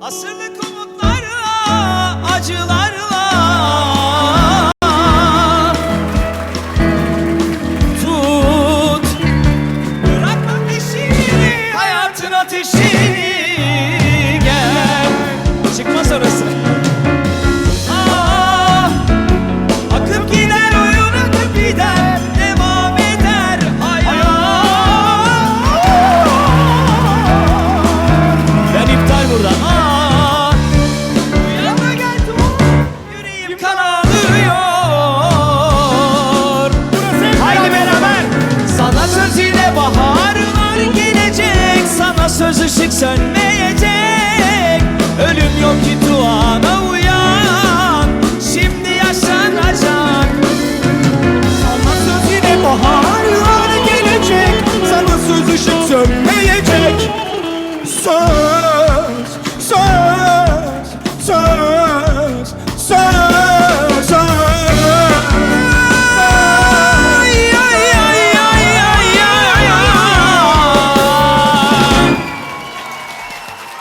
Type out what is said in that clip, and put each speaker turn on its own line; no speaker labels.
Asırlık umutlarla, acılarla. Tut Bırakma peşini, hayatın ateşini ışık sönmeyecek. Ölüm yok ki duana uyan. Şimdi yaşanacak.
Sana söz yine baharlar gelecek. Sana söz ışık sönmeyecek. Söz